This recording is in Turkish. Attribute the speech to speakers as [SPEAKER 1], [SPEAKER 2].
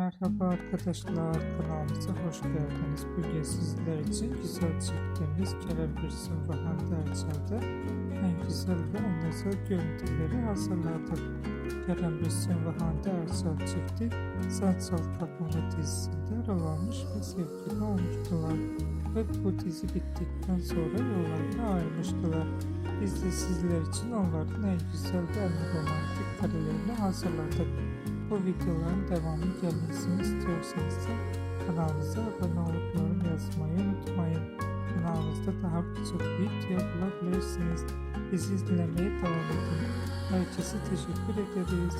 [SPEAKER 1] Merhaba arkadaşlar kanalımıza hoş geldiniz. Bugün sizler için güzel çektiğimiz Kerem Bürsin ve Hande Erçel'de en güzel ve en özel görüntüleri hazırladık. Kerem Bürsin ve Hande Erçel çifti Sansal Kaplumbağa dizisinde rol almış ve sevgili olmuştular. Ve bu dizi bittikten sonra yollarına ayrılmıştılar. Biz de sizler için onların en güzel ve en romantik karelerini hazırladık. Bu videoların devamı gelmesini istiyorsanız da kanalımıza abone olup yorum yazmayı unutmayın. Kanalımızda daha birçok video bulabilirsiniz. Bizi izlemeye devam edin. Herkese teşekkür ederiz.